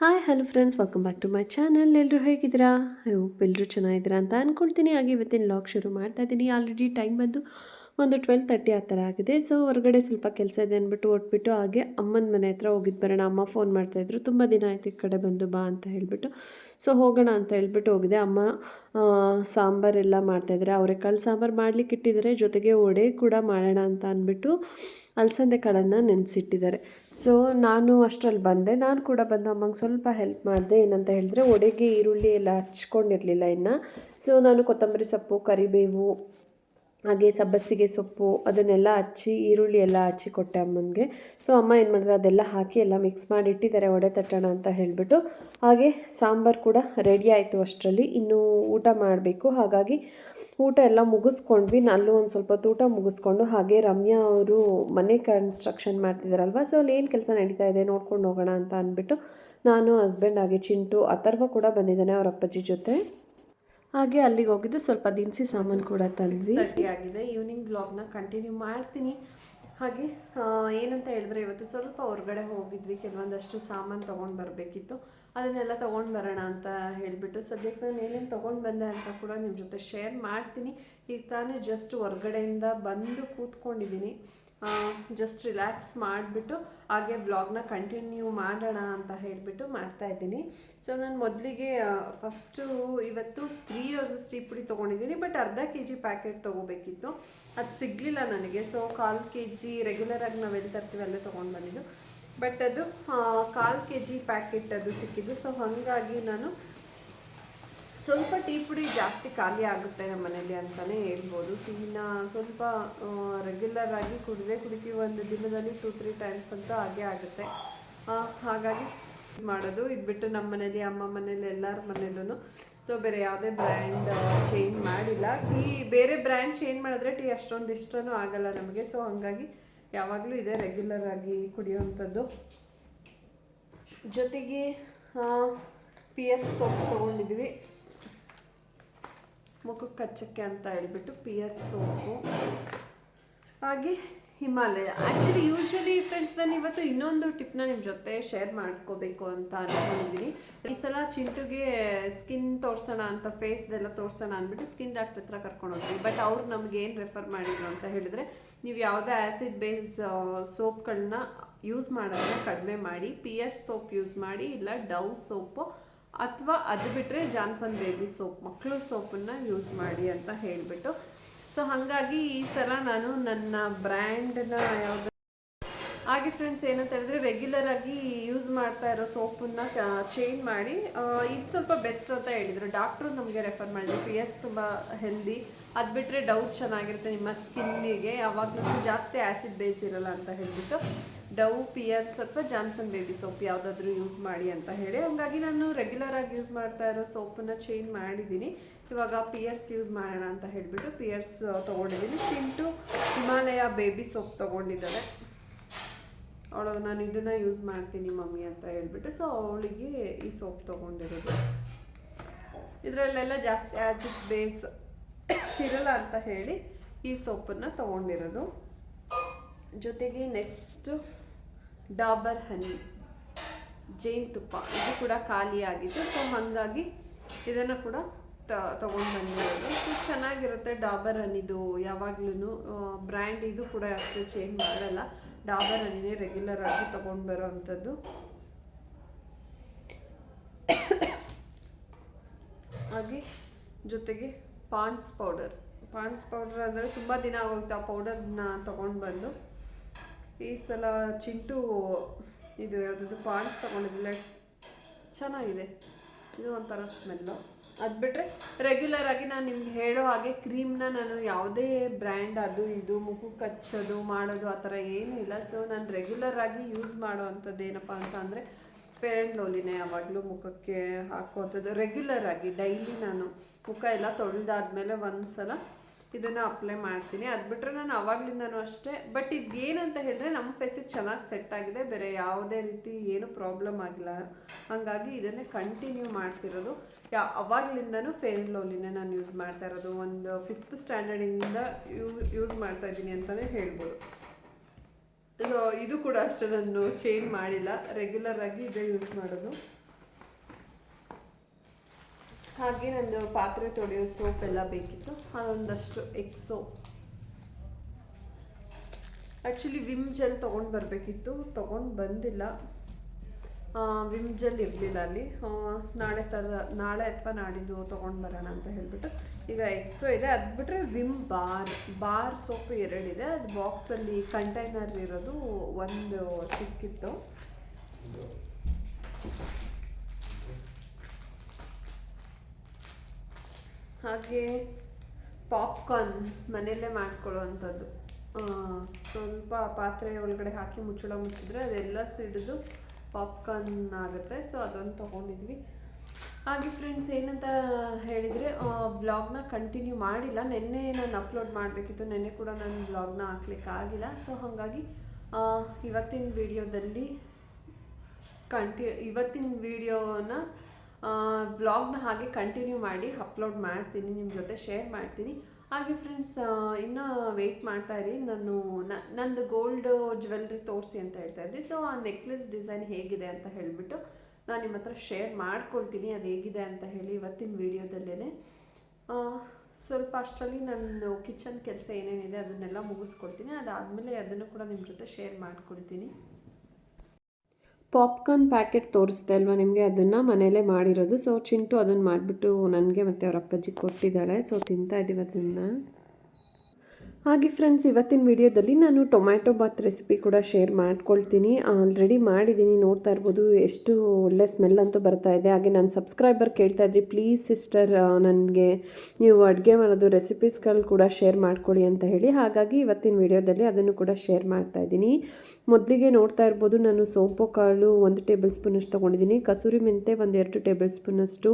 Hi hello friends welcome back to my channel ಎಲ್ಲರೂ ಹೇಗಿದ್ದೀರಾ? ಎಲ್ಲರೂ ಚೆನ್ನಾಗಿದ್ದೀರಾ ಅಂತ ಅಂದ್ಕೊಳ್ತೀನಿ ಹಾಗೆ ಇವತ್ತಿನ ಲಾಗ್ ಶುರು ಮಾಡ್ತಾ ಇದ್ದೀನಿ. ಆಲ್ರೆಡಿ ಟೈಮ್ ಬಂದು ಒಂದು ಟ್ವೆಲ್ ತರ್ಟಿ ಆ ಥರ ಆಗಿದೆ. ಸೊ ಹೊರಗಡೆ ಸ್ವಲ್ಪ ಕೆಲಸ ಇದೆ ಅಂದ್ಬಿಟ್ಟು ಹೊಟ್ಬಿಟ್ಟು ಹಾಗೆ ಅಮ್ಮನ ಮನೆ ಹತ್ರ ಹೋಗಿದ್ದು ಬರೋಣ. ಅಮ್ಮ ಫೋನ್ ಮಾಡ್ತಾಯಿದ್ರು ತುಂಬ ದಿನ ಆಯಿತು ಈ ಕಡೆ ಬಂದು ಬಾ ಅಂತ ಹೇಳಿಬಿಟ್ಟು. ಸೊ ಹೋಗೋಣ ಅಂತ ಹೇಳ್ಬಿಟ್ಟು ಹೋಗಿದೆ. ಅಮ್ಮ ಸಾಂಬಾರೆಲ್ಲ ಮಾಡ್ತಾಯಿದ್ದಾರೆ ಅವರೆಕಾಳು ಸಾಂಬಾರು ಮಾಡ್ಲಿಕ್ಕೆ ಇಟ್ಟಿದ್ದಾರೆ ಜೊತೆಗೆ ವಡೆ ಕೂಡ ಮಾಡೋಣ ಅಂತ ಅಂದ್ಬಿಟ್ಟು ಅಲಸಂದೆ ಕಾಳನ್ನು ನೆನೆಸಿಟ್ಟಿದ್ದಾರೆ ಸೊ ನಾನು ಅಷ್ಟರಲ್ಲಿ ಬಂದೆ. ನಾನು ಕೂಡ ಬಂದು ಅಮ್ಮಂಗೆ ಸ್ವಲ್ಪ ಹೆಲ್ಪ್ ಮಾಡಿದೆ. ಏನಂತ ಹೇಳಿದ್ರೆ ಒಡೆಗೆ ಈರುಳ್ಳಿ ಎಲ್ಲ ಹಚ್ಕೊಂಡಿರಲಿಲ್ಲ ಇನ್ನು. ಸೊ ನಾನು ಕೊತ್ತಂಬರಿ ಸೊಪ್ಪು, ಕರಿಬೇವು ಹಾಗೆ ಸಬ್ಬಸಿಗೆ ಸೊಪ್ಪು ಅದನ್ನೆಲ್ಲ ಹಚ್ಚಿ, ಈರುಳ್ಳಿ ಎಲ್ಲ ಹಚ್ಚಿ ಕೊಟ್ಟೆ ಅಮ್ಮನಿಗೆ. ಸೊ ಅಮ್ಮ ಏನು ಮಾಡಿದ್ರೆ ಅದೆಲ್ಲ ಹಾಕಿ ಎಲ್ಲ ಮಿಕ್ಸ್ ಮಾಡಿ ಇಟ್ಟಿದ್ದಾರೆ ಒಡೆ ತಟ್ಟೋಣ ಅಂತ ಹೇಳಿಬಿಟ್ಟು. ಹಾಗೆ ಸಾಂಬಾರು ಕೂಡ ರೆಡಿ ಆಯಿತು ಅಷ್ಟರಲ್ಲಿ. ಇನ್ನೂ ಊಟ ಮಾಡಬೇಕು. ಹಾಗಾಗಿ ಊಟ ಎಲ್ಲ ಮುಗಿಸ್ಕೊಂಡ್ವಿ. ಅಲ್ಲೂ ಒಂದು ಸ್ವಲ್ಪ ಊಟ ಮುಗಿಸ್ಕೊಂಡು, ಹಾಗೆ ರಮ್ಯಾ ಅವರು ಮನೆ ಕನ್ಸ್ಟ್ರಕ್ಷನ್ ಮಾಡ್ತಿದ್ದಾರಲ್ವ ಸೊ ಅಲ್ಲಿ ಏನು ಕೆಲಸ ನಡೀತಾ ಇದೆ, ನೋಡ್ಕೊಂಡು ಹೋಗೋಣ ಅಂತ ಅಂದ್ಬಿಟ್ಟು ನಾನು ಹಸ್ಬೆಂಡ್ ಹಾಗೆ ಚಿಂಟು, ಅಥರ್ವ ಕೂಡ ಬಂದಿದ್ದಾನೆ ಅವ್ರ ಅಪ್ಪಾಜಿ ಜೊತೆ. ಹಾಗೆ ಅಲ್ಲಿಗೆ ಹೋಗಿದ್ದು ಸ್ವಲ್ಪ ದಿನಸಿ ಸಾಮಾನು ಕೂಡ ತಂದ್ವಿ. ಆಗಿದೆ ಈವ್ನಿಂಗ್ ಬ್ಲಾಗ್ನ ಕಂಟಿನ್ಯೂ ಮಾಡ್ತೀನಿ. ಹಾಗೆ ಏನಂತ ಹೇಳಿದ್ರೆ ಇವತ್ತು ಸ್ವಲ್ಪ ಹೊರಗಡೆ ಹೋಗಿದ್ವಿ. ಕೆಲವೊಂದಷ್ಟು ಸಾಮಾನು ತೊಗೊಂಡು ಬರಬೇಕಿತ್ತು. ಅದನ್ನೆಲ್ಲ ತೊಗೊಂಡು ಬರೋಣ ಅಂತ ಹೇಳಿಬಿಟ್ಟು ಸದ್ಯಕ್ಕೆ ನಾನು ಏನೇನು ತೊಗೊಂಡು ಬಂದೆ ಅಂತ ಕೂಡ ನಿಮ್ಮ ಜೊತೆ ಶೇರ್ ಮಾಡ್ತೀನಿ. ಈಗ ತಾನೇ ಜಸ್ಟ್ ಹೊರಗಡೆಯಿಂದ ಬಂದು ಕೂತ್ಕೊಂಡಿದ್ದೀನಿ. ಜಸ್ಟ್ ರಿಲ್ಯಾಕ್ಸ್ ಮಾಡಿಬಿಟ್ಟು ಹಾಗೆ ವ್ಲಾಗ್ನ ಕಂಟಿನ್ಯೂ ಮಾಡೋಣ ಅಂತ ಹೇಳಿಬಿಟ್ಟು ಮಾಡ್ತಾ ಇದ್ದೀನಿ. ಸೊ ನಾನು ಮೊದಲಿಗೆ ಫಸ್ಟು ಇವತ್ತು ತ್ರೀ ರೋಸಸ್ ಟೀ ಪುಡಿ ತೊಗೊಂಡಿದ್ದೀನಿ ಬಟ್ ಅರ್ಧ ಕೆ ಜಿ ಪ್ಯಾಕೆಟ್ ತೊಗೋಬೇಕಿತ್ತು. ಅದು ಸಿಗಲಿಲ್ಲ ನನಗೆ. ಸೊ ಕಾಲು ಕೆ ಜಿ ರೆಗ್ಯುಲರಾಗಿ ನಾವು ಎಲ್ಲಿ ತರ್ತೀವಿ, ಅಲ್ಲೇ ತೊಗೊಂಡು ಬಂದಿದ್ದು. ಬಟ್ ಅದು ಕಾಲು ಕೆ ಜಿ ಪ್ಯಾಕೆಟ್ ಅದು ಸಿಕ್ಕಿದ್ದು. ಸೊ ಹಾಗಾಗಿ ನಾನು ಸ್ವಲ್ಪ ಟೀ ಪುಡಿ ಜಾಸ್ತಿ ಖಾಲಿ ಆಗುತ್ತೆ ನಮ್ಮ ಮನೇಲಿ ಅಂತಲೇ ಹೇಳ್ಬೋದು. ಟೀನ ಸ್ವಲ್ಪ ರೆಗ್ಯುಲರ್ ಆಗಿ ಕುಡಿದೇ ಕುಡಿತೀವಿ. ಒಂದು ದಿನದಲ್ಲಿ ಟೂ ತ್ರೀ ಟೈಮ್ಸ್ ಅಂತ ಹಾಗೆ ಆಗುತ್ತೆ. ಹಾಗಾಗಿ ಮಾಡೋದು. ಇದು ಬಿಟ್ಟು ನಮ್ಮ ಮನೇಲಿ ಅಮ್ಮ ಮನೇಲಿ ಎಲ್ಲರ ಮನೇಲೂ ಸೊ ಬೇರೆ ಯಾವುದೇ ಬ್ರ್ಯಾಂಡ್ ಚೇಂಜ್ ಮಾಡಿಲ್ಲ. ಟೀ, ಬೇರೆ ಬ್ರ್ಯಾಂಡ್ ಚೇಂಜ್ ಮಾಡಿದ್ರೆ ಟೀ ಅಷ್ಟೊಂದು ಇಷ್ಟನೂ ಆಗಲ್ಲ ನಮಗೆ. ಸೊ ಹಾಗಾಗಿ ಯಾವಾಗಲೂ ಇದೆ ರೆಗ್ಯುಲರ್ ಆಗಿ ಕುಡಿಯುವಂಥದ್ದು. ಜೊತೆಗೆ ಪಿ ಎಫ್ ಸೋಪ್ ತೊಗೊಂಡಿದ್ವಿ ಮುಖಕ್ಕೆ ಹಚ್ಚಕ್ಕೆ ಅಂತ ಹೇಳ್ಬಿಟ್ಟು ಎಸ್ ಸೋಪು. ಹಾಗೆ ಹಿಮಾಲಯ. ಆ್ಯಕ್ಚುಲಿ ಯೂಶ್ವಲಿ ಫ್ರೆಂಡ್ಸ್ ನಾನು ಇವತ್ತು ಇನ್ನೊಂದು ಟಿಪ್ನ ನಿಮ್ಮ ಜೊತೆ ಶೇರ್ ಮಾಡ್ಕೋಬೇಕು ಅಂತ ಅನ್ಕೊಂಡಿದ್ದೀನಿ ಈ ಸಲ ಚಿಂಟುಗೆ ಸ್ಕಿನ್ ತೋರ್ಸೋಣ ಅಂತ ಫೇಸ್ದೆಲ್ಲ ತೋರಿಸೋಣ ಅಂದ್ಬಿಟ್ಟು ಸ್ಕಿನ್ ಡಾಕ್ಟರ್ ಹತ್ರ ಕರ್ಕೊಂಡು ಹೋಗ್ತೀವಿ ಬಟ್ ಅವ್ರು ನಮ್ಗೆ ಏನು ರೆಫರ್ ಮಾಡಿದ್ರು ಅಂತ ಹೇಳಿದ್ರೆ, ನೀವು ಯಾವುದೇ ಆ್ಯಸಿಡ್ ಬೇಸ್ ಸೋಪ್ಗಳನ್ನ ಯೂಸ್ ಮಾಡೋದನ್ನ ಕಡಿಮೆ ಮಾಡಿ, ಪಿಯರ್ ಸೋಪ್ ಯೂಸ್ ಮಾಡಿ, ಇಲ್ಲ ಡವ್ ಸೋಪು ಅಥವಾ ಅದು ಬಿಟ್ಟರೆ ಜಾನ್ಸನ್ ಬೇಬಿ ಸೋಪ್, ಮಕ್ಕಳು ಸೋಪನ್ನ ಯೂಸ್ ಮಾಡಿ ಅಂತ ಹೇಳಿಬಿಟ್ಟು. ಸೊ ಹಾಗಾಗಿ ಈ ಸಲ ನಾನು ನನ್ನ ಬ್ರ್ಯಾಂಡನ್ನ ಯಾವುದು ಹಾಗೆ ಫ್ರೆಂಡ್ಸ್ ಏನಂತ ಹೇಳಿದ್ರೆ ರೆಗ್ಯುಲರ್ ಆಗಿ ಯೂಸ್ ಮಾಡ್ತಾ ಇರೋ ಸೋಪನ್ನ ಚೇಂಜ್ ಮಾಡಿ ಇದು ಸ್ವಲ್ಪ ಬೆಸ್ಟ್ ಅಂತ ಹೇಳಿದ್ರು. ಡಾಕ್ಟ್ರು ನಮಗೆ ರೆಫರ್ ಮಾಡಿದ್ರು ಪಿ ಎಸ್ ತುಂಬ ಹೆಲ್ದಿ ಅದು ಬಿಟ್ಟರೆ ಡೌಟ್ ಚೆನ್ನಾಗಿರುತ್ತೆ ನಿಮ್ಮ ಸ್ಕಿನ್ನಿಗೆ ಯಾವಾಗಲೂ ಜಾಸ್ತಿ ಆ್ಯಸಿಡ್ ಬೇಸ್ ಇರಲ್ಲ ಅಂತ ಹೇಳಿಬಿಟ್ಟು. ಡವ್, ಪಿಯರ್ಸ್ ಅಥವಾ ಜಾನ್ಸನ್ ಬೇಬಿ ಸೋಪ್ ಯಾವುದಾದ್ರೂ ಯೂಸ್ ಮಾಡಿ ಅಂತ ಹೇಳಿ. ಹಂಗಾಗಿ ನಾನು ರೆಗ್ಯುಲರ್ ಆಗಿ ಯೂಸ್ ಮಾಡ್ತಾ ಇರೋ ಸೋಪನ್ನ ಚೇಂಜ್ ಮಾಡಿದ್ದೀನಿ. ಇವಾಗ ಪಿಯರ್ಸ್ ಯೂಸ್ ಮಾಡೋಣ ಅಂತ ಹೇಳಿಬಿಟ್ಟು ಪಿಯರ್ಸ್ ತೊಗೊಂಡಿದ್ದೀನಿ. ಚಿಂಟು ಹಿಮಾಲಯ ಬೇಬಿ ಸೋಪ್ ತೊಗೊಂಡಿದ್ದಾರೆ. ಅವಳು, ನಾನು ಇದನ್ನ ಯೂಸ್ ಮಾಡ್ತೀನಿ ಮಮ್ಮಿ ಅಂತ ಹೇಳ್ಬಿಟ್ಟು. ಸೊ ಅವಳಿಗೆ ಈ ಸೋಪ್ ತೊಗೊಂಡಿರೋದು. ಇದರಲ್ಲೆಲ್ಲ ಜಾಸ್ತಿ ಆ್ಯಸಿಡ್ ಬೇಸ್ ಇರಲ್ಲ ಅಂತ ಹೇಳಿ ಈ ಸೋಪನ್ನು ತೊಗೊಂಡಿರೋದು. ಜೊತೆಗೆ ನೆಕ್ಸ್ಟ್ ಡಾಬರ್ ಹನಿ ಜೇನುತುಪ್ಪ ಇದು ಕೂಡ ಖಾಲಿಯಾಗಿತ್ತು ಸೊ ಹಾಗಾಗಿ ಇದನ್ನು ಕೂಡ ತೊಗೊಂಡು ಬಂದಿರೋದು. ಸೊ ಚೆನ್ನಾಗಿರುತ್ತೆ ಡಾಬರ್ ಹನಿದು. ಯಾವಾಗ್ಲೂ ಬ್ರ್ಯಾಂಡ್ ಇದು ಕೂಡ ಅಷ್ಟು ಚೇಂಜ್ ಮಾಡಲ್ಲ. ಡಾಬರ್ ಹನಿನೇ ರೆಗ್ಯುಲರ್ ಆಗಿ ತೊಗೊಂಡು ಬರೋ ಅಂಥದ್ದು. ಹಾಗೆ ಜೊತೆಗೆ ಪಾಂಡ್ಸ್ ಪೌಡರ್. ಪಾಂಡ್ಸ್ ಪೌಡರ್ ಅಂದರೆ ತುಂಬ ದಿನ ಆಗೋಗ್ತಾ ಪೌಡರ್ನ ತೊಗೊಂಡು ಬಂದು. ಈ ಸಲ ಚಿಂಟು ಇದು ಯಾವುದಾದ್ರು ಪಾಂಡ್ಸ್ ತೊಗೊಂಡಿದ್ದಿಲ್ಲ ಚೆನ್ನಾಗಿದೆ. ಇದು ಒಂಥರ ಸ್ಮೆಲ್ಲು ಅದು ಬಿಟ್ಟರೆ ರೆಗ್ಯುಲರ್ ಆಗಿ ನಾನು ನಿಮ್ಗೆ ಹೇಳೋ ಹಾಗೆ ಕ್ರೀಮ್ನ ನಾನು ಯಾವುದೇ ಬ್ರ್ಯಾಂಡ್ ಅದು ಇದು ಮುಖಕ್ಕೆ ಕಚ್ಚೋದು, ಮಾಡೋದು ಆ ಥರ ಏನೂ ಇಲ್ಲ. ಸೊ ನಾನು ರೆಗ್ಯುಲರ್ ಆಗಿ ಯೂಸ್ ಮಾಡೋ ಅಂಥದ್ದು ಏನಪ್ಪ ಅಂತ ಅಂದರೆ ಫೇರ್ ಆ್ಯಂಡ್ ಲೋಲಿನೇ ಯಾವಾಗಲೂ ಮುಖಕ್ಕೆ ಹಾಕುವಂಥದ್ದು. ರೆಗ್ಯುಲರ್ ಆಗಿ ಡೈಲಿ ನಾನು ಮುಖ ಎಲ್ಲ ತೊಳೆದಾದ್ಮೇಲೆ ಒಂದು ಸಲ ಇದನ್ನು ಅಪ್ಲೈ ಮಾಡ್ತೀನಿ. ಅದು ಬಿಟ್ಟರೆ ನಾನು ಅವಾಗ್ಲಿಂದನೂ ಅಷ್ಟೇ. ಬಟ್ ಇದೇನಂತ ಹೇಳಿದ್ರೆ ನಮ್ಮ ಫೇಸಿಗೆ ಚೆನ್ನಾಗಿ ಸೆಟ್ ಆಗಿದೆ. ಬೇರೆ ಯಾವುದೇ ರೀತಿ ಏನು ಪ್ರಾಬ್ಲಮ್ ಆಗಿಲ್ಲ. ಹಾಗಾಗಿ ಇದನ್ನೇ ಕಂಟಿನ್ಯೂ ಮಾಡ್ತಿರೋದು. ಯಾ, ಅವಾಗ್ಲಿಂದನೂ ಫೇರ್ ಲೋಲಿನೇ ನಾನು ಯೂಸ್ ಮಾಡ್ತಾ ಇರೋದು. ಒಂದು ಫಿಫ್ತ್ ಸ್ಟ್ಯಾಂಡರ್ಡಿಂದ ಯೂಸ್ ಮಾಡ್ತಾ ಇದ್ದೀನಿ ಅಂತಲೇ ಹೇಳ್ಬೋದು. ಇದು ಕೂಡ ಅಷ್ಟೇ, ನಾನು ಚೇಂಜ್ ಮಾಡಿಲ್ಲ. ರೆಗ್ಯುಲರ್ ಆಗಿ ಇದೇ ಯೂಸ್ ಮಾಡೋದು. ಹಾಗೆ ನಂದು ಪಾತ್ರೆ ತೊಳೆಯೋ ಸೋಪ್ ಎಲ್ಲ ಬೇಕಿತ್ತು. ಅದೊಂದಷ್ಟು ಎಕ್ಸೋ ಆ್ಯಕ್ಚುಲಿ ವಿಮ್ ಜೆಲ್ ತೊಗೊಂಡು ಬರಬೇಕಿತ್ತು. ತೊಗೊಂಡು ಬಂದಿಲ್ಲ. ವಿಮ್ ಜೆಲ್ ಇರಲಿಲ್ಲ ಅಲ್ಲಿ. ನಾಳೆ ತರ, ನಾಳೆ ಅಥವಾ ನಾಡಿದ್ದು ತೊಗೊಂಡು ಬರೋಣ ಅಂತ ಹೇಳಿಬಿಟ್ಟು. ಈಗ ಎಕ್ಸೋ ಇದೆ. ಅದು ಬಿಟ್ಟರೆ ವಿಮ್ ಬಾರ್ ಬಾರ್ ಸೋಪ್ ಎರಡಿದೆ. ಅದು ಬಾಕ್ಸಲ್ಲಿ ಕಂಟೈನರ್ ಇರೋದು ಒಂದು ಸಿಕ್ಕಿತ್ತು ಹಾಗೆ ಪಾಪ್ಕಾರ್ನ್ ಮನೆಯಲ್ಲೇ ಮಾಡ್ಕೊಳ್ಳೋವಂಥದ್ದು ಸ್ವಲ್ಪ ಪಾತ್ರೆ ಒಳಗಡೆ ಹಾಕಿ ಮುಚ್ಚಳ ಮುಚ್ಚಿದ್ರೆ ಅದೆಲ್ಲ ಸಿಡಿದು ಪಾಪ್ಕಾರ್ನ್ ಆಗುತ್ತೆ. ಸೊ, ಅದೊಂದು ತೊಗೊಂಡಿದ್ವಿ. ಹಾಗೆ ಫ್ರೆಂಡ್ಸ್ ಏನಂತ ಹೇಳಿದರೆ ವ್ಲಾಗ್ನ ಕಂಟಿನ್ಯೂ ಮಾಡಿಲ್ಲ. ನಿನ್ನೆ ನಾನು ಅಪ್ಲೋಡ್ ಮಾಡಬೇಕಿತ್ತು. ನಿನ್ನೆ ಕೂಡ ನಾನು ವ್ಲಾಗ್ನ ಹಾಕ್ಲಿಕ್ಕೆ ಆಗಿಲ್ಲ. ಸೊ, ಹಾಗಾಗಿ ಇವತ್ತಿನ ವಿಡಿಯೋದಲ್ಲಿ ಕಂಟಿ ಇವತ್ತಿನ ವಿಡಿಯೋನ ವ್ಲಾಗ್ನ ಹಾಗೆ ಕಂಟಿನ್ಯೂ ಮಾಡಿ ಅಪ್ಲೋಡ್ ಮಾಡ್ತೀನಿ ನಿಮ್ಮ ಜೊತೆ ಶೇರ್ ಮಾಡ್ತೀನಿ. ಹಾಗೆ ಫ್ರೆಂಡ್ಸ್ ಇನ್ನೂ ವೆಯ್ಟ್ ಮಾಡ್ತಾ ಇರಿ. ನಾನು ನಂದು ಗೋಲ್ಡ್ ಜ್ಯುವೆಲ್ರಿ ತೋರಿಸಿ ಅಂತ ಹೇಳ್ತಾ ಇದ್ರಿ. ಸೊ ಆ ನೆಕ್ಲೆಸ್ ಡಿಸೈನ್ ಹೇಗಿದೆ ಅಂತ ಹೇಳಿಬಿಟ್ಟು ನಾನು ನಿಮ್ಮ ಹತ್ರ ಶೇರ್ ಮಾಡ್ಕೊಳ್ತೀನಿ. ಅದು ಹೇಗಿದೆ ಅಂತ ಹೇಳಿ ಇವತ್ತಿನ ವಿಡಿಯೋದಲ್ಲೇ ಸ್ವಲ್ಪ ಅಷ್ಟರಲ್ಲಿ ನನ್ನ ಕಿಚನ್ ಕೆಲಸ ಏನೇನಿದೆ ಅದನ್ನೆಲ್ಲ ಮುಗಿಸ್ಕೊಡ್ತೀನಿ ಅದಾದಮೇಲೆ ಅದನ್ನು ಕೂಡ ನಿಮ್ಮ ಜೊತೆ ಶೇರ್ ಮಾಡ್ಕೊಳ್ತೀನಿ. ಪಾಪ್ಕಾರ್ನ್ ಪ್ಯಾಕೆಟ್ ತೋರಿಸ್ದೆ ಅಲ್ವಾ ನಿಮಗೆ ಅದನ್ನು ಮನೇಲೇ ಮಾಡಿರೋದು. ಸೊ ಚಿಂಟು ಅದನ್ನು ಮಾಡಿಬಿಟ್ಟು ನನಗೆ ಮತ್ತು ಅವ್ರ ಅಪ್ಪಾಜಿ ಕೊಟ್ಟಿದ್ದಾಳೆ ಸೊ ತಿಂತಾ ಇದ್ದೀವಿ ಅದನ್ನು. ಹಾಗೆ ಫ್ರೆಂಡ್ಸ್ ಇವತ್ತಿನ ವಿಡಿಯೋದಲ್ಲಿ ನಾನು ಟೊಮ್ಯಾಟೊ ಬಾತ್ ರೆಸಿಪಿ ಕೂಡ ಶೇರ್ ಮಾಡ್ಕೊಳ್ತೀನಿ. ಆಲ್ರೆಡಿ ಮಾಡಿದ್ದೀನಿ ನೋಡ್ತಾ ಇರ್ಬೋದು. ಎಷ್ಟು ಒಳ್ಳೆ ಸ್ಮೆಲ್ ಅಂತೂ ಬರ್ತಾ ಇದೆ. ಹಾಗೆ ನಾನು ಸಬ್ಸ್ಕ್ರೈಬರ್ ಕೇಳ್ತಾ ಇದ್ರಿ ಪ್ಲೀಸ್ ಸಿಸ್ಟರ್ ನನಗೆ ನೀವು ಅಡುಗೆ ಮಾಡೋದು ರೆಸಿಪೀಸ್ಗಳು ಕೂಡ ಶೇರ್ ಮಾಡ್ಕೊಳ್ಳಿ ಅಂತ ಹೇಳಿ. ಹಾಗಾಗಿ ಇವತ್ತಿನ ವಿಡಿಯೋದಲ್ಲಿ ಅದನ್ನು ಕೂಡ ಶೇರ್ ಮಾಡ್ತಾ ಇದ್ದೀನಿ ಮೊದಲಿಗೆ ನೋಡ್ತಾ ಇರ್ಬೋದು, ನಾನು ಸೋಂಪು, ಕಾಳು ಒಂದು ಟೇಬಲ್ ಸ್ಪೂನಷ್ಟು ತೊಗೊಂಡಿದ್ದೀನಿ. ಕಸೂರಿ ಮೆಂತೆ ಒಂದೆರಡು ಟೇಬಲ್ ಸ್ಪೂನಷ್ಟು.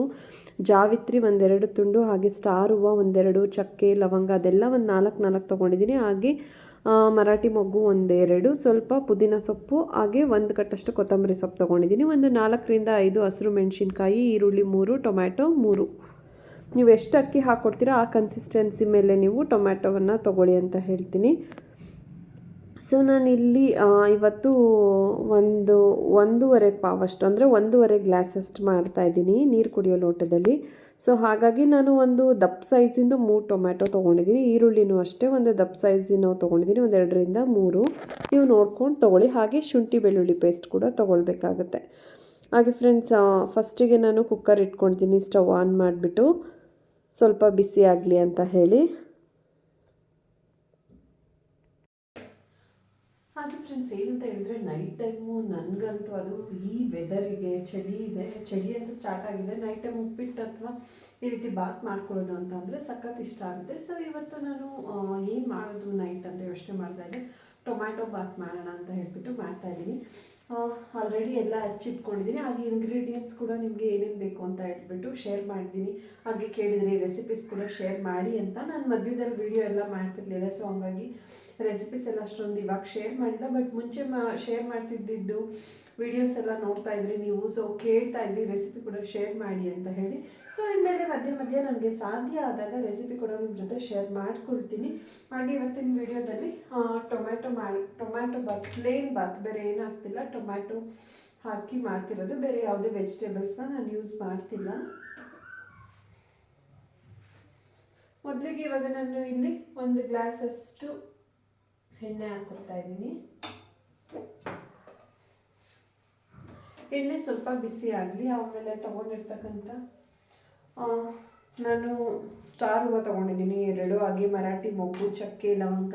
ಜಾವಿತ್ರಿ ಒಂದೆರಡು ತುಂಡು, ಹಾಗೆ ಸ್ಟಾರ್ ಹೂವು ಒಂದೆರಡು, ಚಕ್ಕೆ, ಲವಂಗ ಅದೆಲ್ಲ ಒಂದು ನಾಲ್ಕು ನಾಲ್ಕು ತೊಗೊಂಡಿದ್ದೀನಿ. ಹಾಗೆ ಮರಾಠಿ ಮೊಗ್ಗು ಒಂದೆರಡು, ಸ್ವಲ್ಪ ಪುದೀನ ಸೊಪ್ಪು, ಹಾಗೆ ಒಂದು ಕಟ್ಟಷ್ಟು ಕೊತ್ತಂಬರಿ ಸೊಪ್ಪು ತೊಗೊಂಡಿದ್ದೀನಿ. ಒಂದು ನಾಲ್ಕರಿಂದ ಐದು ಹಸಿರು ಮೆಣಸಿನ್ಕಾಯಿ, ಈರುಳ್ಳಿ ಮೂರು, ಟೊಮ್ಯಾಟೊ ಮೂರು. ನೀವು ಎಷ್ಟು ಅಕ್ಕಿ ಹಾಕ್ಕೊಡ್ತೀರಾ ಆ ಕನ್ಸಿಸ್ಟೆನ್ಸಿ ಮೇಲೆ ನೀವು ಟೊಮ್ಯಾಟೊವನ್ನು ತೊಗೊಳ್ಳಿ ಅಂತ ಹೇಳ್ತೀನಿ. ಸೊ ನಾನಿಲ್ಲಿ ಇವತ್ತು ಒಂದು, ಒಂದೂವರೆ ಪಾವಷ್ಟು ಅಂದರೆ ಒಂದೂವರೆ ಗ್ಲಾಸಷ್ಟು ಮಾಡ್ತಾಯಿದ್ದೀನಿ ನೀರು ಕುಡಿಯೋ ಲೋಟದಲ್ಲಿ. ಸೊ ಹಾಗಾಗಿ ನಾನು ಒಂದು ದಪ್ಪ ಸೈಜಿಂದು ಮೂರು ಟೊಮ್ಯಾಟೊ ತೊಗೊಂಡಿದ್ದೀನಿ. ಈರುಳ್ಳಿನೂ ಅಷ್ಟೇ, ಒಂದು ದಪ್ಪ ಸೈಜಿನ ತೊಗೊಂಡಿದ್ದೀನಿ, ಒಂದು ಎರಡರಿಂದ ಮೂರು. ನೀವು ನೋಡ್ಕೊಂಡು ತೊಗೊಳ್ಳಿ, ಹಾಗೆ ಶುಂಠಿ ಬೆಳ್ಳುಳ್ಳಿ ಪೇಸ್ಟ್ ಕೂಡ ತೊಗೊಳ್ಬೇಕಾಗತ್ತೆ. ಹಾಗೆ ಫ್ರೆಂಡ್ಸ್ ಫಸ್ಟಿಗೆ ನಾನು ಕುಕ್ಕರ್ ಇಟ್ಕೊಳ್ತೀನಿ ಸ್ಟವ್ ಆನ್ ಮಾಡಿಬಿಟ್ಟು. ಸ್ವಲ್ಪ ಬಿಸಿ ಆಗಲಿ ಅಂತ ಹೇಳಿ. ಫ್ರೆಂಡ್ಸ್ ಏನಂತ ಹೇಳಿದ್ರೆ ನೈಟ್ ಟೈಮು ನನಗಂತೂ ಅದು ಈ ವೆದರಿಗೆ ಚಳಿ ಇದೆ, ಚಳಿ ಅಂತ ಸ್ಟಾರ್ಟ್ ಆಗಿದೆ. ನೈಟ್ ಟೈಮ್ ಉಪ್ಪಿಟ್ಟು ಅಥವಾ ಈ ರೀತಿ ಬಾತ್ ಮಾಡ್ಕೊಳ್ಳೋದು ಅಂತ ಅಂದರೆ ಸಖತ್ ಇಷ್ಟ ಆಗುತ್ತೆ. ಸೊ ಇವತ್ತು ನಾನು ಏನು ಮಾಡೋದು ನೈಟ್ ಅಂತ ಯೋಚನೆ ಮಾಡ್ತಾ ಇದ್ದೆ. ಟೊಮ್ಯಾಟೊ ಬಾತ್ ಮಾಡೋಣ ಅಂತ ಹೇಳ್ಬಿಟ್ಟು ಮಾಡ್ತಾ ಇದ್ದೀನಿ. ಆಲ್ರೆಡಿ ಎಲ್ಲ ಹಚ್ಚಿಟ್ಕೊಂಡಿದ್ದೀನಿ. ಹಾಗೆ ಇಂಗ್ರೀಡಿಯೆಂಟ್ಸ್ ಕೂಡ ನಿಮಗೆ ಏನೇನು ಬೇಕು ಅಂತ ಹೇಳ್ಬಿಟ್ಟು ಶೇರ್ ಮಾಡಿದ್ದೀನಿ. ಹಾಗೆ ಕೇಳಿದ್ರೆ ರೆಸಿಪೀಸ್ ಕೂಡ ಶೇರ್ ಮಾಡಿ ಅಂತ. ನಾನು ಮಧ್ಯದಲ್ಲಿ ವಿಡಿಯೋ ಎಲ್ಲ ಮಾಡ್ತಿರ್ಲಿಲ್ಲ ಸೊ ಹಂಗಾಗಿ ರೆಸಿಪೀಸ್ ಎಲ್ಲ ಅಷ್ಟೊಂದು ಇವಾಗ ಶೇರ್ ಮಾಡಿಲ್ಲ ಬಟ್ ಮುಂಚೆ ಮಾ ಶೇರ್ ಮಾಡ್ತಿದ್ದಿದ್ದು ವಿಡಿಯೋಸ್ ಎಲ್ಲ ನೋಡ್ತಾ ಇದ್ರಿ ನೀವು ಸೊ ಕೇಳ್ತಾ ಇದ್ರಿ ರೆಸಿಪಿ ಕೂಡ ಶೇರ್ ಮಾಡಿ ಅಂತ ಹೇಳಿ. ಸೊ ಆಮೇಲೆ ಮಧ್ಯೆ ಮಧ್ಯೆ ನನಗೆ ಸಾಧ್ಯ ಆದಾಗ ರೆಸಿಪಿ ಕೂಡ ನಿಮ್ಮ ಜೊತೆ ಶೇರ್ ಮಾಡ್ಕೊಳ್ತೀನಿ. ಹಾಗೆ ಇವತ್ತಿನ ವಿಡಿಯೋದಲ್ಲಿ ಟೊಮ್ಯಾಟೊ ಮಾಡಿ ಟೊಮ್ಯಾಟೊ ಬಾತ್ ಪ್ಲೇನ್ ಬಾತ್, ಬೇರೆ ಏನಾಗ್ತಿಲ್ಲ ಟೊಮ್ಯಾಟೊ ಹಾಕಿ ಮಾಡ್ತಿರೋದು, ಬೇರೆ ಯಾವುದೇ ವೆಜಿಟೇಬಲ್ಸ್ನ ನಾನು ಯೂಸ್ ಮಾಡ್ತಿಲ್ಲ. ಮೊದಲಿಗೆ ಇವಾಗ ನಾನು ಇಲ್ಲಿ ಒಂದು ಗ್ಲಾಸಷ್ಟು ಎಣ್ಣೆ ಹಾಕ್ಕೊಳ್ತಾ ಇದ್ದೀನಿ. ಎಣ್ಣೆ ಸ್ವಲ್ಪ ಬಿಸಿ ಆಗಲಿ, ಆಮೇಲೆ ತೊಗೊಂಡಿರ್ತಕ್ಕಂಥ ನಾನು ಸ್ಟಾರ್ ಹೂವು ತೊಗೊಂಡಿದ್ದೀನಿ. ಎರಡು ಹಾಗೆ ಮರಾಠಿ ಮೊಗ್ಗು, ಚಕ್ಕೆ, ಲವಂಗ,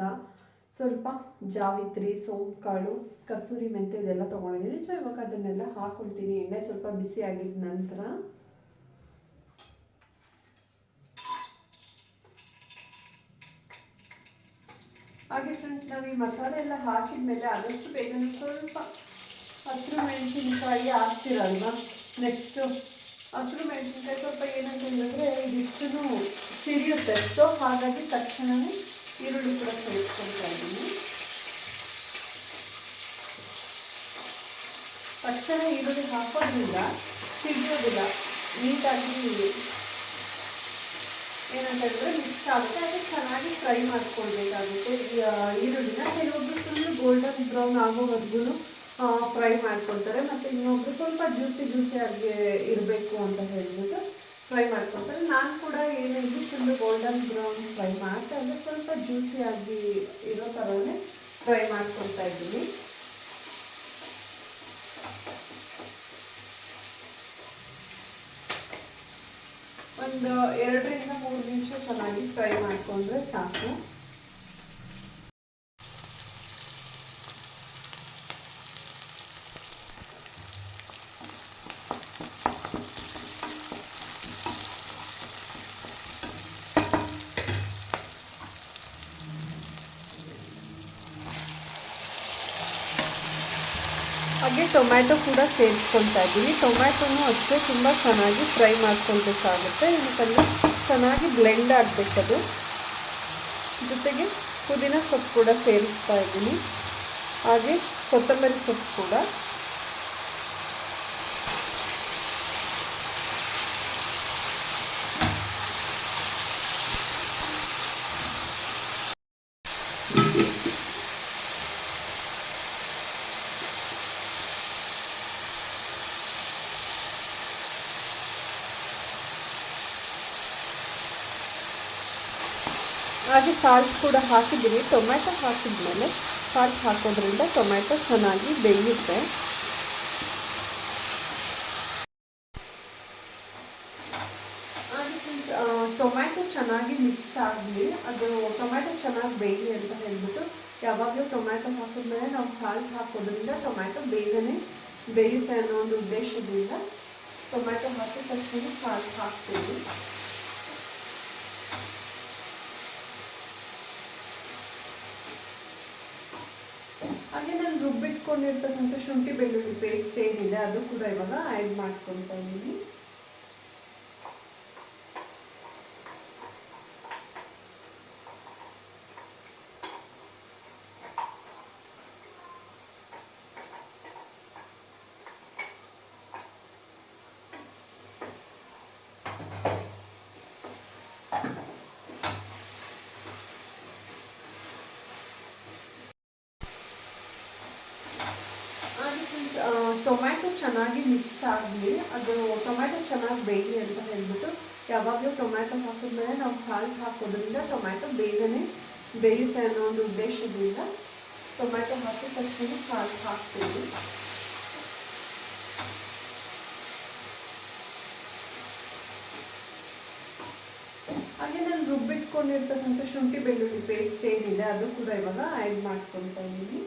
ಸ್ವಲ್ಪ ಜಾವಿತ್ರಿ ಸೋಂಪು ಕಾಳು ಕಸೂರಿ ಮೆಂತೆ ಇದೆಲ್ಲ ತೊಗೊಂಡಿದ್ದೀನಿ. ಸೊ ಇವಾಗ ಅದನ್ನೆಲ್ಲ ಹಾಕ್ಕೊಳ್ತೀನಿ ಎಣ್ಣೆ ಸ್ವಲ್ಪ ಬಿಸಿ ಆಗಿದ ನಂತರ ಹಾಗೆ ಫ್ರೆಂಡ್ಸ್ ನಾವು ಈ ಮಸಾಲೆ ಎಲ್ಲ ಹಾಕಿದ ಮೇಲೆ ಆದಷ್ಟು ಬೇಗನೆ ಸ್ವಲ್ಪ ಹಸಿರು ಮೆಣಸಿನ್ಕಾಯಿ ಹಾಕ್ತಿರಲ್ವ? ನೆಕ್ಸ್ಟು ಹಸಿರು ಮೆಣಸಿನಕಾಯಿ ಸ್ವಲ್ಪ ಏನಂತ ಹೇಳಿದ್ರೆ ಇದಿಷ್ಟು ಸಿರಿಯುತ್ತೆ. ಸೊ ಹಾಗಾಗಿ ತಕ್ಷಣವೇ ಈರುಳ್ಳಿ ಕೂಡ ಸೇರಿಸ್ಕೊಳ್ತಾ ಇದ್ದೀನಿ. ತಕ್ಷಣ ಈರುಳ್ಳಿ ಹಾಕೋದ್ರಿಂದ ಸಿಗೋದಿಲ್ಲ. ನೀಟಾಗಿ ಏನಂತ ಹೇಳಿದ್ರೆ ಮಿಕ್ಸ್ ಆಗುತ್ತೆ. ಅದು ಚೆನ್ನಾಗಿ ಫ್ರೈ ಮಾಡ್ಕೊಳ್ಬೇಕಾಗುತ್ತೆ. ಈರುಳ್ಳಿನ ಕೆಲವೊಬ್ರು ಫುಲ್ ಗೋಲ್ಡನ್ ಬ್ರೌನ್ ಆಗೋವರೆಗೂ ಫ್ರೈ ಮಾಡ್ಕೊಳ್ತಾರೆ. ಮತ್ತು ಇನ್ನೊಬ್ರು ಸ್ವಲ್ಪ ಜ್ಯೂಸಿ ಆಗಿ ಇರಬೇಕು ಅಂತ ಹೇಳ್ಬಿಟ್ಟು ಫ್ರೈ ಮಾಡ್ಕೊಳ್ತಾರೆ. ನಾನು ಕೂಡ ಏನಿದ್ರು ಫುಲ್ಲು ಗೋಲ್ಡನ್ ಬ್ರೌನ್ ಫ್ರೈ ಮಾಡ್ತಾ ಇದ್ದೆ ಸ್ವಲ್ಪ ಜ್ಯೂಸಿಯಾಗಿ ಇರೋ ಥರನೇ ಫ್ರೈ ಮಾಡ್ಕೊಳ್ತಾ ಇದ್ದೀನಿ. ಒಂದು ಎರಡರಿಂದ ಮೂರು ನಿಮಿಷ ಚೆನ್ನಾಗಿ ಫ್ರೈ ಮಾಡಿಕೊಂಡ್ರೆ ಸಾಕು. ಹಾಗೆ ಟೊಮ್ಯಾಟೊ ಕೂಡ ಸೇರಿಸ್ಕೊಳ್ತಾ ಇದ್ದೀನಿ. ಟೊಮ್ಯಾಟೊನೂ ಅಷ್ಟೇ ತುಂಬ ಚೆನ್ನಾಗಿ ಫ್ರೈ ಮಾಡ್ಕೊಳ್ಬೇಕಾಗುತ್ತೆ. ಏನಕ್ಕಂದರೆ ಚೆನ್ನಾಗಿ ಬ್ಲೆಂಡ್ ಆಗಬೇಕದು ಜೊತೆಗೆ ಪುದೀನ ಸೊಪ್ಪು ಕೂಡ ಸೇರಿಸ್ತಾ ಇದ್ದೀನಿ. ಹಾಗೆ ಕೊತ್ತಂಬರಿ ಸೊಪ್ಪು ಕೂಡ. ಹಾಗೆ ಸಾಲ್ಟ್ ಕೂಡ ಹಾಕಿದ್ದೀನಿ. ಟೊಮ್ಯಾಟೊ ಹಾಕಿದ್ಮೇಲೆ ಸಾಲ್ಟ್ ಹಾಕೋದ್ರಿಂದ ಟೊಮ್ಯಾಟೊ ಚೆನ್ನಾಗಿ ಬೇಯುತ್ತೆ ಟೊಮ್ಯಾಟೊ ಚೆನ್ನಾಗಿ ಮಿಕ್ಸ್ ಆಗಲಿ. ಅದು ಟೊಮ್ಯಾಟೊ ಚೆನ್ನಾಗಿ ಬೇಯಲಿ ಅಂತ ಹೇಳ್ಬಿಟ್ಟು ಯಾವಾಗಲೂ ಟೊಮ್ಯಾಟೊ ಹಾಕಿದ್ಮೇಲೆ ನಾವು ಸಾಲ್ಟ್ ಹಾಕೋದ್ರಿಂದ ಟೊಮ್ಯಾಟೊ ಬೇಗನೆ ಬೇಯುತ್ತೆ ಅನ್ನೋ ಒಂದು ಉದ್ದೇಶದಿಂದ ಟೊಮ್ಯಾಟೊ ಹಾಕಿದ ತಕ್ಷಣ ಸಾಲ್ಟ್ ಹಾಕ್ತೀವಿ ಹಾಗೆ ನಾನು ರುಬ್ಬಿಟ್ಕೊಂಡಿರ್ತಕ್ಕಂಥ ಶುಂಠಿ ಬೆಳ್ಳುಳ್ಳಿ ಪೇಸ್ಟ್ ಏನಿದೆ ಅದು ಕೂಡ ಇವಾಗ ಆ್ಯಡ್ ಮಾಡ್ಕೊತಾ ಇದ್ದೀನಿ ಟೊಮ್ಯಾಟೊ ಚೆನ್ನಾಗಿ ಮಿಕ್ಸ್ ಆಗಲಿ ಅದು ಟೊಮ್ಯಾಟೊ ಚೆನ್ನಾಗಿ ಬೇಯಲಿ ಅಂತ ಹೇಳ್ಬಿಟ್ಟು ಯಾವಾಗಲೂ ಟೊಮ್ಯಾಟೊ ಹಾಕಿದ್ಮೇಲೆ ನಾವು ಸಾಲ್ಟ್ ಹಾಕೋದ್ರಿಂದ ಟೊಮ್ಯಾಟೊ ಬೇಗನೆ ಬೇಯುತ್ತೆ ಅನ್ನೋ ಒಂದು ಉದ್ದೇಶದಿಂದ ಟೊಮ್ಯಾಟೊ ಹಾಕಿದ ತಕ್ಷಣ ಸಾಲ್ಟ್ ಹಾಕ್ತೀವಿ. ಹಾಗೆ ನಾನು ರುಬ್ಬಿಟ್ಕೊಂಡಿರ್ತಕ್ಕಂಥ ಶುಂಠಿ ಬೆಳ್ಳುಳ್ಳಿ ಪೇಸ್ಟ್ ಏನಿದೆ ಅದು ಕೂಡ ಇವಾಗ ಆ್ಯಡ್ ಮಾಡ್ಕೊತಾ ಇದ್ದೀನಿ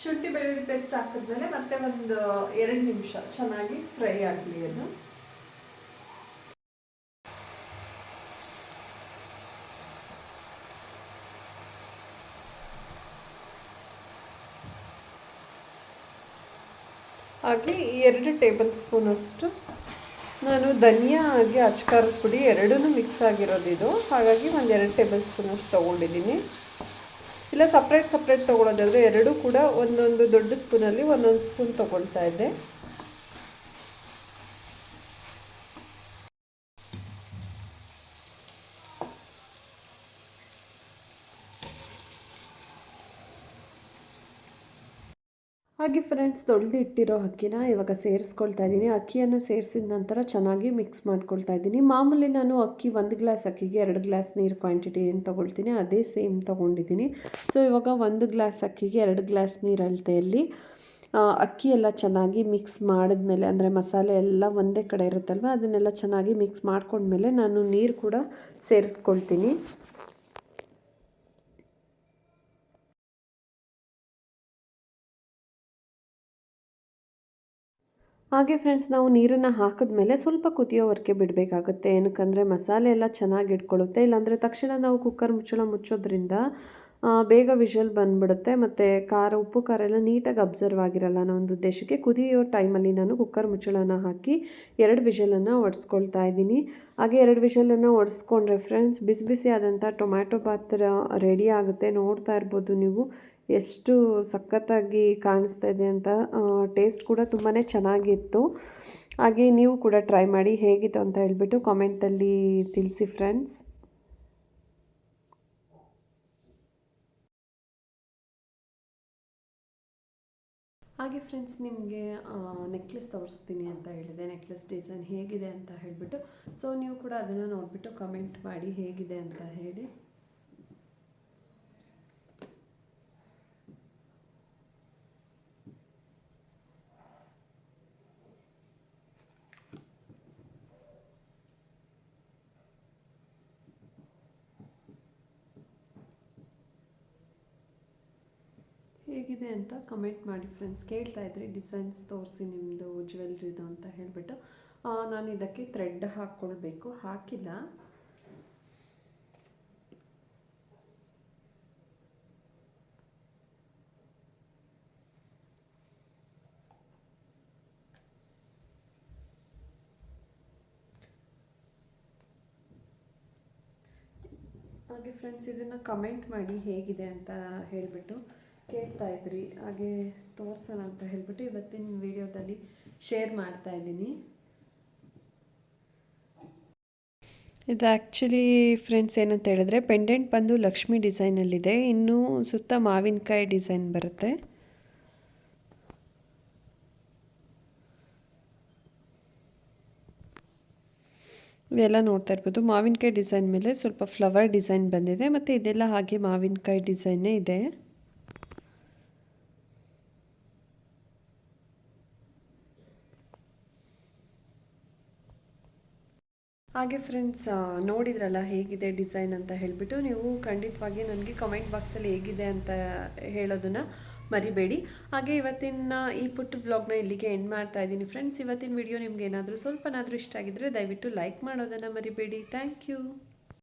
ಶುಂಠಿ ಬೆಳ್ಳುಳ್ಳಿ ಪೇಸ್ಟ್ ಹಾಕಿದ್ಮೇಲೆ ಮತ್ತೆ ಒಂದು ಎರಡು ನಿಮಿಷ ಚೆನ್ನಾಗಿ ಫ್ರೈ ಆಗಲಿ ಅದು. ಹಾಗೆ ಎರಡು ಟೇಬಲ್ ಸ್ಪೂನ್ ಅಷ್ಟು. ನಾನು ಧನಿಯಾ ಹಾಗೆ ಅಚ್ಕಾರದ ಪುಡಿ ಎರಡೂ ಮಿಕ್ಸ್ ಆಗಿರೋದು ಇದು ಹಾಗಾಗಿ ಒಂದು ಎರಡು ಟೇಬಲ್ ಸ್ಪೂನ್ ಅಷ್ಟು ತೊಗೊಂಡಿದ್ದೀನಿ. ಇಲ್ಲ ಸಪ್ರೇಟ್ ಸಪ್ರೇಟ್ ತೊಗೊಳೋದಾದರೆ ಎರಡೂ ಕೂಡ ಒಂದೊಂದು ದೊಡ್ಡ ಸ್ಪೂನಲ್ಲಿ ಒಂದೊಂದು ಸ್ಪೂನ್ ತೊಗೊಳ್ತಾ ಇದ್ದೆ. ಹಾಗೆ ಫ್ರೆಂಡ್ಸ್ ತೊಳೆದು ಇಟ್ಟಿರೋ ಅಕ್ಕಿನ ಇವಾಗ ಸೇರಿಸ್ಕೊಳ್ತಾ ಇದ್ದೀನಿ. ಅಕ್ಕಿಯನ್ನು ಸೇರಿಸಿದ ನಂತರ ಚೆನ್ನಾಗಿ ಮಿಕ್ಸ್ ಮಾಡ್ಕೊಳ್ತಾ ಇದ್ದೀನಿ. ಮಾಮೂಲಿ ನಾನು ಅಕ್ಕಿ ಒಂದು ಗ್ಲಾಸ್ ಅಕ್ಕಿಗೆ ಎರಡು ಗ್ಲಾಸ್ ನೀರು ಕ್ವಾಂಟಿಟಿ ಏನು ತೊಗೊಳ್ತೀನಿ, ಅದೇ ಸೇಮ್ ತೊಗೊಂಡಿದ್ದೀನಿ. ಸೊ ಇವಾಗ ಒಂದು ಗ್ಲಾಸ್ ಅಕ್ಕಿಗೆ ಎರಡು ಗ್ಲಾಸ್ ನೀರು ಅಳತೆಯಲ್ಲಿ ಅಕ್ಕಿ ಎಲ್ಲ ಚೆನ್ನಾಗಿ ಮಿಕ್ಸ್ ಮಾಡಿದ್ಮೇಲೆ ಅಂದರೆ ಮಸಾಲೆ ಎಲ್ಲ ಒಂದೇ ಕಡೆ ಇರುತ್ತಲ್ವ, ಅದನ್ನೆಲ್ಲ ಚೆನ್ನಾಗಿ ಮಿಕ್ಸ್ ಮಾಡ್ಕೊಂಡ್ಮೇಲೆ ನಾನು ನೀರು ಕೂಡ ಸೇರಿಸ್ಕೊಳ್ತೀನಿ. ಹಾಗೆ ಫ್ರೆಂಡ್ಸ್ ನಾವು ನೀರನ್ನು ಹಾಕಿದ್ಮೇಲೆ ಸ್ವಲ್ಪ ಕುದಿಯೋವರೆಗೆ ಬಿಡಬೇಕಾಗುತ್ತೆ. ಏನಕ್ಕಂದರೆ ಮಸಾಲೆ ಎಲ್ಲ ಚೆನ್ನಾಗಿ ಇಟ್ಕೊಳ್ಳುತ್ತೆ. ಇಲ್ಲಾಂದರೆ ತಕ್ಷಣ ನಾವು ಕುಕ್ಕರ್ ಮುಚ್ಚಳ ಮುಚ್ಚೋದ್ರಿಂದ ಬೇಗ ವಿಷಲ್ ಬಂದ್ಬಿಡುತ್ತೆ. ಮತ್ತು ಖಾರ, ಉಪ್ಪು, ಖಾರ ಎಲ್ಲ ನೀಟಾಗಿ ಅಬ್ಸರ್ವ್ ಆಗಿರಲ್ಲ ಒಂದು ಉದ್ದೇಶಕ್ಕೆ ಕುದಿಯೋ ಟೈಮಲ್ಲಿ ನಾನು ಕುಕ್ಕರ್ ಮುಚ್ಚಳನ ಹಾಕಿ ಎರಡು ವಿಷಲನ್ನು ಒಡಿಸ್ಕೊಳ್ತಾ ಇದ್ದೀನಿ. ಹಾಗೆ ಎರಡು ವಿಷಲನ್ನು ಒಡಿಸ್ಕೊಂಡ್ರೆ ಫ್ರೆಂಡ್ಸ್ ಬಿಸಿ ಬಿಸಿ ಆದಂಥ ಟೊಮ್ಯಾಟೊ ಪಾತ್ರ ರೆಡಿ ಆಗುತ್ತೆ. ನೋಡ್ತಾ ಇರ್ಬೋದು ನೀವು. ಎಷ್ಟು ಸಖತ್ತಾಗಿ ಕಾಣಿಸ್ತಾ ಇದೆ ಅಂತ ಟೇಸ್ಟ್ ಕೂಡ ತುಂಬಾ ಚೆನ್ನಾಗಿತ್ತು. ಹಾಗೆ ನೀವು ಕೂಡ ಟ್ರೈ ಮಾಡಿ ಹೇಗಿತ್ತು ಅಂತ ಹೇಳಿಬಿಟ್ಟು ಕಾಮೆಂಟಲ್ಲಿ ತಿಳಿಸಿ ಫ್ರೆಂಡ್ಸ್ ಹಾಗೆ ಫ್ರೆಂಡ್ಸ್ ನಿಮಗೆ ನೆಕ್ಲೆಸ್ ತೋರಿಸ್ತೀನಿ ಅಂತ ಹೇಳಿದೆ. ನೆಕ್ಲೆಸ್ ಡಿಸೈನ್ ಹೇಗಿದೆ ಅಂತ ಹೇಳಿಬಿಟ್ಟು ಸೊ ನೀವು ಕೂಡ ಅದನ್ನು ನೋಡಿಬಿಟ್ಟು ಕಮೆಂಟ್ ಮಾಡಿ ಹೇಗಿದೆ ಅಂತ ಹೇಳಿ. ಹೇಗಿದೆ ಅಂತ ಕಮೆಂಟ್ ಮಾಡಿ ಫ್ರೆಂಡ್ಸ್ ಕೇಳ್ತಾ ಇದ್ರಿ ಡಿಸೈನ್ಸ್ ತೋರಿಸಿ ನಿಮ್ಮದು ಜ್ಯುವೆಲ್ರಿದು ಅಂತ ಹೇಳಿಬಿಟ್ಟು ನಾನು ಇದಕ್ಕೆ ಥ್ರೆಡ್ ಹಾಕ್ಕೊಳ್ಬೇಕು ಹಾಕಿಲ್ಲ. ಹಾಗೆ ಫ್ರೆಂಡ್ಸ್ ಇದನ್ನು ಕಮೆಂಟ್ ಮಾಡಿ ಹೇಗಿದೆ ಅಂತ ಹೇಳಿಬಿಟ್ಟು ಕೇಳ್ತಾ ಇದ್ರಿ, ಹಾಗೆ ತೋರಿಸೋಣ ಅಂತ ಹೇಳ್ಬಿಟ್ಟು ಇವತ್ತಿನ ವಿಡಿಯೋದಲ್ಲಿ ಶೇರ್ ಮಾಡ್ತಾ ಇದ್ದೀನಿ. ಇದು ಆ್ಯಕ್ಚುಲಿ ಫ್ರೆಂಡ್ಸ್ ಏನಂತ ಹೇಳಿದ್ರೆ ಪೆಂಡೆಂಟ್ ಬಂದು ಲಕ್ಷ್ಮಿ ಡಿಸೈನಲ್ಲಿದೆ ಇನ್ನು ಸುತ್ತ ಮಾವಿನಕಾಯಿ ಡಿಸೈನ್ ಬರುತ್ತೆ. ಇದೆಲ್ಲ ನೋಡ್ತಾ ಇರ್ಬೋದು. ಮಾವಿನಕಾಯಿ ಡಿಸೈನ್ ಮೇಲೆ ಸ್ವಲ್ಪ ಫ್ಲವರ್ ಡಿಸೈನ್ ಬಂದಿದೆ, ಮತ್ತು ಇದೆಲ್ಲ ಹಾಗೆ ಮಾವಿನಕಾಯಿ ಡಿಸೈನೇ ಇದೆ. ಹಾಗೆ ಫ್ರೆಂಡ್ಸ್ ನೋಡಿದ್ರಲ್ಲ ಹೇಗಿದೆ ಡಿಸೈನ್ ಅಂತ ಹೇಳಿಬಿಟ್ಟು ನೀವು ಖಂಡಿತವಾಗಿ ನನಗೆ ಕಮೆಂಟ್ ಬಾಕ್ಸಲ್ಲಿ ಹೇಗಿದೆ ಅಂತ ಹೇಳೋದನ್ನು ಮರಿಬೇಡಿ. ಹಾಗೆ ಇವತ್ತಿನ ಈ ಪುಟ್ಟ ವ್ಲಾಗ್ನ ಇಲ್ಲಿಗೆ ಎಂಡ್ ಮಾಡ್ತಾ ಇದ್ದೀನಿ ಫ್ರೆಂಡ್ಸ್ ಇವತ್ತಿನ ವಿಡಿಯೋ ನಿಮ್ಗೆ ಏನಾದರೂ ಸ್ವಲ್ಪನಾದರೂ ಇಷ್ಟ ಆಗಿದ್ದರೆ ದಯವಿಟ್ಟು ಲೈಕ್ ಮಾಡೋದನ್ನು ಮರಿಬೇಡಿ. Thank you